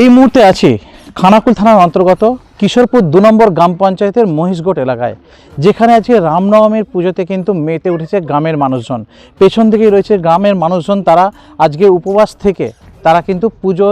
এই মুহূর্তে আছি খানাকুল থানার অন্তর্গত কিশোরপুর দু নম্বর গ্রাম পঞ্চায়েতের মহিষগোট এলাকায়। যেখানে আজকে রামনবমীর পুজোতে কিন্তু মেতে উঠেছে গ্রামের মানুষজন। পেছন দিকেই রয়েছে গ্রামের মানুষজন, তারা আজকে উপবাস থেকে তারা কিন্তু পুজো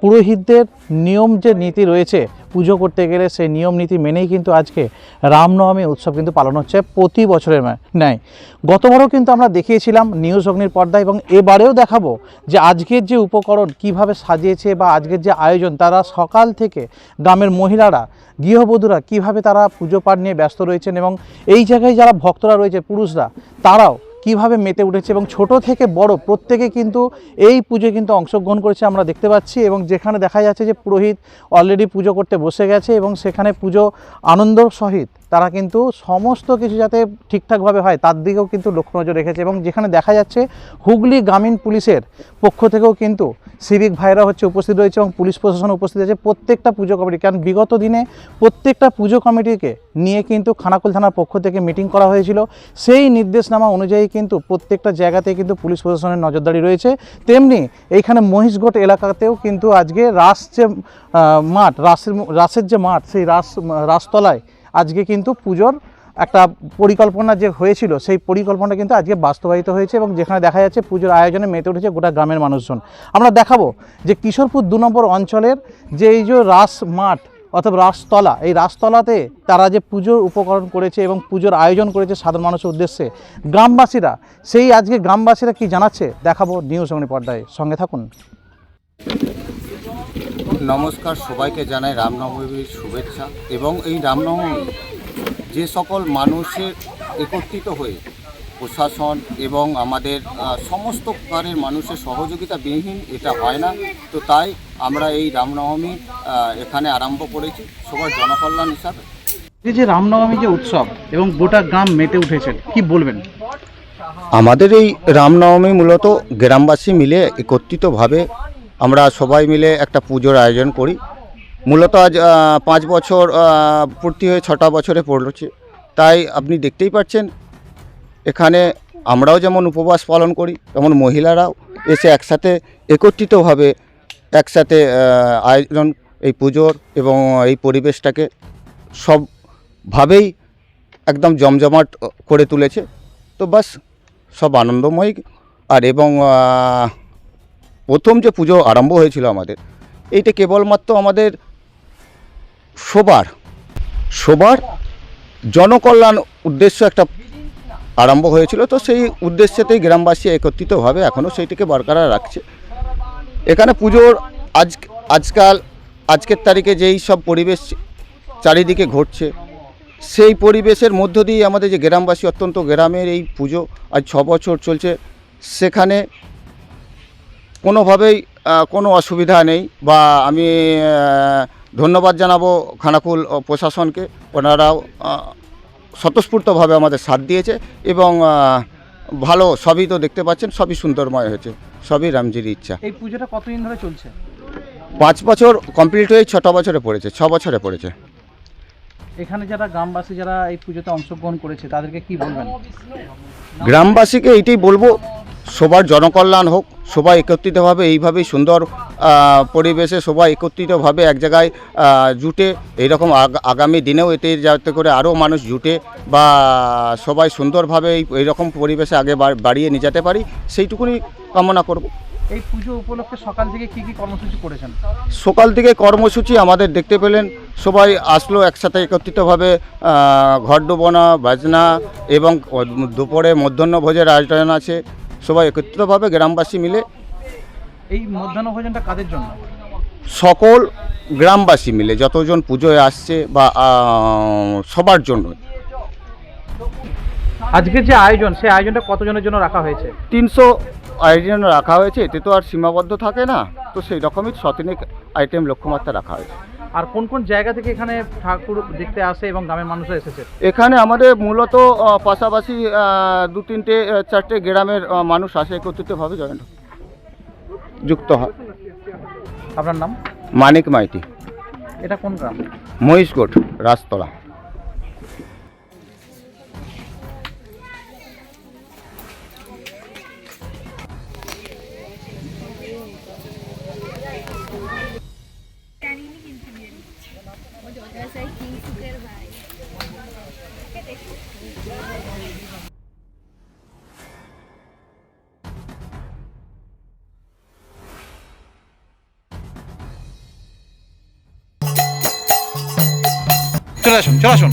পুরোহিতদের নিয়ম যে নীতি রয়েছে, পুজো করতে গেলে সেই নিয়ম নীতি মেনেই কিন্তু আজকে রামনবমী উৎসব কিন্তু পালন হচ্ছে প্রতি বছরের ন্যায়- গতবারও কিন্তু আমরা দেখিয়েছিলাম নিউজ অগ্নির পর্দায় এবং এবারেও দেখাবো যে আজকের যে উপকরণ কীভাবে সাজিয়েছে বা আজকের যে আয়োজন, তারা সকাল থেকে গ্রামের মহিলারা, গৃহবধূরা কীভাবে তারা পুজো পাঠ নিয়ে ব্যস্ত রয়েছেন এবং এই জায়গায় যারা ভক্তরা রয়েছে, পুরুষরা, তারাও কীভাবে মেতে উঠেছে এবং ছোট থেকে বড় প্রত্যেকে কিন্তু এই পুজোয় কিন্তু অংশগ্রহণ করেছে আমরা দেখতে পাচ্ছি এবং যেখানে দেখা যাচ্ছে যে পুরোহিত অলরেডি পুজো করতে বসে গেছে এবং সেখানে পুজো আনন্দ সহিত তারা কিন্তু সমস্ত কিছু যাতে ঠিকঠাকভাবে হয়, তার দিকেও কিন্তু লক্ষ্য নজর রেখেছে এবং যেখানে দেখা যাচ্ছে হুগলি গ্রামীণ পুলিশের পক্ষ থেকেও কিন্তু সিভিক ভাইরা হচ্ছে উপস্থিত রয়েছে এবং পুলিশ প্রশাসন উপস্থিত আছে প্রত্যেকটা পুজো কমিটি। কারণ বিগত দিনে প্রত্যেকটা পুজো কমিটিকে নিয়ে কিন্তু খানাকুল থানার পক্ষ থেকে মিটিং করা হয়েছিল। সেই নির্দেশনামা অনুযায়ী কিন্তু প্রত্যেকটা জায়গাতে কিন্তু পুলিশ প্রশাসনের নজরদারি রয়েছে। তেমনি এইখানে মহিষগড় এলাকাতেও কিন্তু আজকে রাস যে মাঠ, রাসের রাসের যে মাঠ, সেই রাস, রাসতলায় আজকে কিন্তু পুজোর একটা পরিকল্পনা যে হয়েছিল, সেই পরিকল্পনা কিন্তু আজকে বাস্তবায়িত হয়েছে এবং যেখানে দেখা যাচ্ছে পুজোর আয়োজনে মেতে উঠেছে গোটা গ্রামের মানুষজন। আমরা দেখাবো যে কিশোরপুর দু নম্বর অঞ্চলের যে এই যে রাস মাঠ অথবা রাসতলা, এই রাসতলাতে তারা যে পুজোর উপকরণ করেছে এবং পুজোর আয়োজন করেছে সাধারণ মানুষের উদ্দেশ্যে, গ্রামবাসীরা, সেই আজকে গ্রামবাসীরা কি জানাচ্ছে? দেখাবো নিউজ অগ্নি পর্দায় সঙ্গে থাকুন। নমস্কার সবাইকে জানাই রামনবমীর শুভেচ্ছা। এবং এই রামনবমী যে সকল মানুষের একত্রিত হয়ে প্রশাসন এবং আমাদের সমস্ত প্রকারের মানুষের সহযোগিতা বিহীন এটা হয় না। তো তাই আমরা এই রামনবমী এখানে আরম্ভ করেছি সবার জনকল্যাণ হিসাবে। এই যে রামনবমী যে উৎসব এবং গোটা গ্রাম মেতে উঠেছেন কি বলবেন? আমাদের এই রামনবমী মূলত গ্রামবাসী মিলে একত্রিতভাবে আমরা সবাই মিলে একটা পুজোর আয়োজন করি। মূলত আজ পাঁচ বছর পূর্তি হয়ে ছটা বছরে পড়ছে তাই আপনি দেখতেই পাচ্ছেন, এখানে আমরাও যেমন উপবাস পালন করি, তেমন মহিলারাও এসে একসাথে একত্রিতভাবে একসাথে আয়োজন এই পুজোর এবং এই পরিবেশটাকে সবভাবেই একদম জমজমাট করে তুলেছে। তো বাস, সব আনন্দময়। আর এবং প্রথম যে পুজো আরম্ভ হয়েছিল আমাদের, এইটা কেবলমাত্র আমাদের সবার সবার জনকল্যাণ উদ্দেশ্য একটা আরম্ভ হয়েছিল। তো সেই উদ্দেশ্যেতেই গ্রামবাসী একত্রিতভাবে এখনও সেইটিকে বরকরার রাখছে। এখানে পুজোর আজ, আজকাল, আজকের তারিখে যেই সব পরিবেশ চারিদিকে ঘটছে, সেই পরিবেশের মধ্য দিয়ে আমাদের যে গ্রামবাসী, অত্যন্ত গ্রামের এই পুজো আজ ছ বছর চলছে। সেখানে কোনোভাবেই কোনো অসুবিধা নেই বা আমি ধন্যবাদ জানাব খানাকুল ও প্রশাসনকে। ওনারাও স্বতঃস্ফূর্তভাবে আমাদের সাথ দিয়েছে এবং ভালো সবই তো দেখতে পাচ্ছেন সবই সুন্দরময় হয়েছে সবই রামজির ইচ্ছা। এই পুজোটা কতদিন ধরে চলছে? পাঁচ বছর কমপ্লিট হয়ে ছটা বছরে পড়েছে ছ বছরে পড়েছে। এখানে যারা গ্রামবাসী যারা এই পুজোতে অংশগ্রহণ করেছে তাদেরকে কি বলবেন? গ্রামবাসীকে এইটাই বলব সবার জনকল্যাণ হোক সবাই একত্রিতভাবে এইভাবেই সুন্দর পরিবেশে সবাই একত্রিতভাবে এক জায়গায় জুটে। এইরকম আগ- আগামী দিনেও এতে যাতে করে আরও মানুষ জুটে বা সবাই সুন্দরভাবে এই এইরকম পরিবেশে আগে বাড়িয়ে নিয়ে যেতে পারি সেইটুকুনি কামনা করব। এই পুজো উপলক্ষে সকাল থেকে কি কি কর্মসূচি করেছেন? সকাল থেকে কর্মসূচি আমাদের দেখতে পেলেন সবাই আসলো একসাথে একত্রিতভাবে ঘর ডুবোনা বাজনা এবং দুপুরে মধ্যাহ্ন ভোজের আয়োজন আছে। সবাই একত্রিতভাবে গ্রামবাসী মিলে এই মধ্যাহ্ন ভোজনটা কাদের জন্য? সকল গ্রামবাসী মিলে যতজন পুজোয় আসছে বা সবার জন্য আজকের যে আয়োজন সেই আয়োজনটা কতজনের জন্য রাখা হয়েছে? তিনশো আয়োজন রাখা হয়েছে এতে তো আর সীমাবদ্ধ থাকে না। তো সেই রকমই শতিনিক আইটেম লক্ষ্যমাত্রা রাখা হয়েছে। আর কোন কোন জায়গা থেকে এখানে ঠাকুর দেখতে আসে এবং গ্রামের মানুষরা এসেছে? এখানে আমাদের মূলত পাশাপাশি দু তিনটে চারটে গ্রামের মানুষ আসে একত্রিতভাবে জয়েন্ট যুক্ত হয়। আপনার নাম? মানিক মাইতি। এটা কোন গ্রাম? মহিষগোট রাজতলা। চলে আসুন চলে আসুন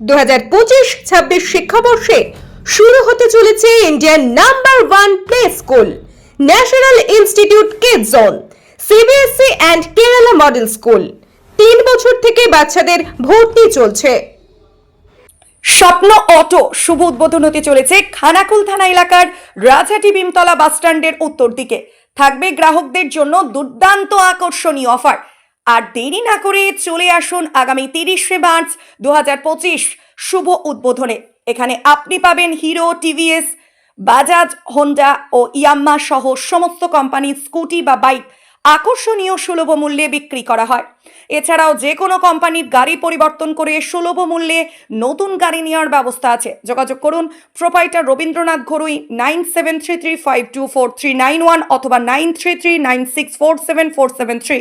দু হাজার পঁচিশ ছাব্বিশ শিক্ষাবর্ষে শুরু হতে চলেছে Indian number one play school National Institute Kid Zone CBSE and Kerala model school তিন বছর থেকে বাচ্চাদের ভর্তি চলছে। স্বপ্ন অটো শুভ উদ্বোধন হতে চলেছে খানাকুল থানা এলাকার রাজহাটি ভীমতলা বাসস্ট্যান্ডের উত্তর দিকে। থাকবে গ্রাহকদের জন্য দুর্দান্ত আকর্ষণীয় অফার। আর দেরি না করে চলে আসুন আগামী তিরিশে মার্চ দু হাজার পঁচিশ শুভ উদ্বোধনে। এখানে আপনি পাবেন হিরো টিভিএস, বাজাজ, হোন্ডা ও ইয়াম্মা সহ সমস্ত কোম্পানির স্কুটি বা বাইক আকর্ষণীয় সুলভ মূল্যে বিক্রি করা হয়। এছাড়াও যে কোনো কোম্পানির গাড়ি পরিবর্তন করে সুলভ মূল্যে নতুন গাড়ি নেওয়ার ব্যবস্থা আছে। যোগাযোগ করুন proprietor Rabindranath Gharui nine seven three three five two four three nine one অথবা nine three three nine six four seven four seven three.